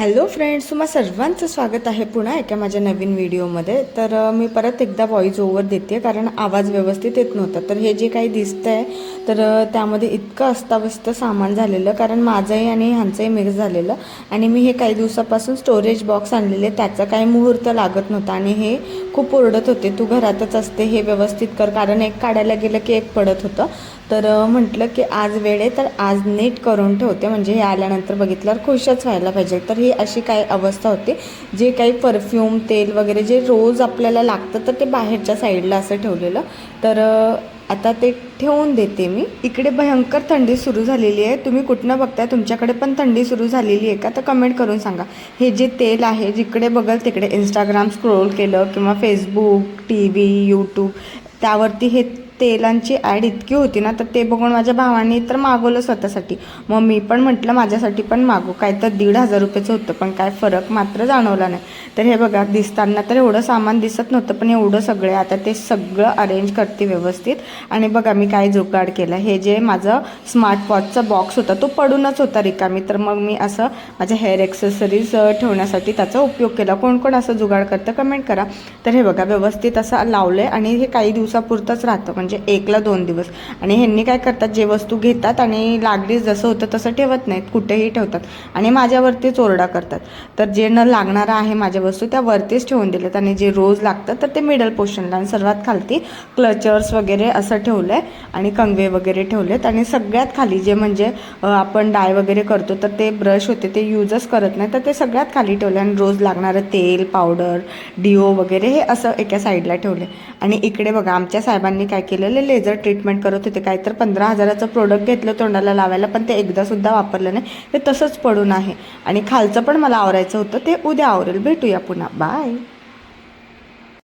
Hello friends तुम्हा सर्वांचं स्वागत आहे पुन्हा एका माझ्या नवीन व्हिडिओमध्ये. तर मी परत एकदा व्हॉईस ओव्हर देते कारण आवाज व्यवस्थित येत नव्हता. तर हे जे काही दिसतं आहे तर त्यामध्ये इतकं अस्ताव्यस्त सामान झालेलं कारण माझंही आणि ह्यांचंही मिक्स झालेलं. आणि मी हे काही दिवसापासून स्टोरेज बॉक्स आणलेले त्याचा काही मुहूर्त लागत नव्हता. आणि हे खूप ओरडत होते तू घरातच असते हे व्यवस्थित कर. कारण एक काढायला गेलं की एक पडत होतं. तर म्हटलं की आज वेळ आहे तर आज नीट करून ठेवते. म्हणजे हे आल्यानंतर बघितल्यावर खुशच व्हायला पाहिजे. तर ही अशी काही अवस्था होती जे काही परफ्यूम तेल वगैरे जे रोज आपल्याला लागतं तर ते बाहेरच्या साईडला असं ठेवलेलं. तर आता ते ठेवून देते मी. इकडे भयंकर थंडी सुरू झालेली आहे. तुम्ही कुठनं बघताय? तुमच्याकडे पण थंडी सुरू झालेली आहे का? तर कमेंट करून सांगा. हे जे तेल आहे जिकडे बघल तिकडे इंस्टाग्राम स्क्रोल केलं किंवा फेसबुक टी व्ही यूट्यूब त्यावरती हे तेलांची ॲड इतकी होती ना तर ते बघून माझ्या भावाने तर मागवलं स्वतःसाठी. मग मी पण म्हटलं माझ्यासाठी पण मागू काय तर दीड हजार रुपयाचं होतं पण काय फरक मात्र जाणवला नाही. तर हे बघा दिसताना तर एवढं सामान दिसत नव्हतं पण एवढं सगळं आता ते सगळं अरेंज करते व्यवस्थित. आणि बघा मी काय जुगाड केला. हे जे माझं स्मार्ट वॉचचा बॉक्स होता तो पडूनच होता रिकामी. तर मग मी असं माझ्या हेअर एक्सेसरीज ठेवण्यासाठी त्याचा उपयोग केला. कोण कोण असं जुगाड करतं कमेंट करा. तर हे बघा व्यवस्थित असं लावलं आहे आणि हे काही दिवसापुरतंच राहतं. म्हणजे म्हणजे एकला दोन दिवस. आणि ह्यांनी काय करतात जे वस्तू घेतात आणि लागलीच जसं होतं तसं ठेवत नाहीत कुठेही ठेवतात. आणि माझ्यावरतीच ओरडा करतात. तर जे न लागणारं आहे माझ्या वस्तू त्या वरतीच ठेवून दिल्यात आणि जे रोज लागतं तर ते मिडल पोर्शनला आणि सर्वात खालती क्लचर्स वगैरे असं ठेवलं आहे आणि कंगवे वगैरे ठेवलेत. आणि सगळ्यात खाली जे म्हणजे आपण डाय वगैरे करतो तर ते ब्रश होते ते यूजच करत नाही तर ते सगळ्यात खाली ठेवले आणि रोज लागणारं तेल पावडर डिओ वगैरे हे असं एका साईडला ठेवले आणि इकडे बघा आमच्या साहेबांनी काय केलं? केलेले लेझर ट्रीटमेंट करत होते. काय तर पंधरा हजाराचं प्रोडक्ट घेतलं तोंडाला लावायला पण ते एकदासुद्धा वापरलं नाही. ते तसंच पडून आहे. आणि खालचं पण मला आवरायचं होतं. ते उद्या आवरेल. भेटूया पुन्हा. बाय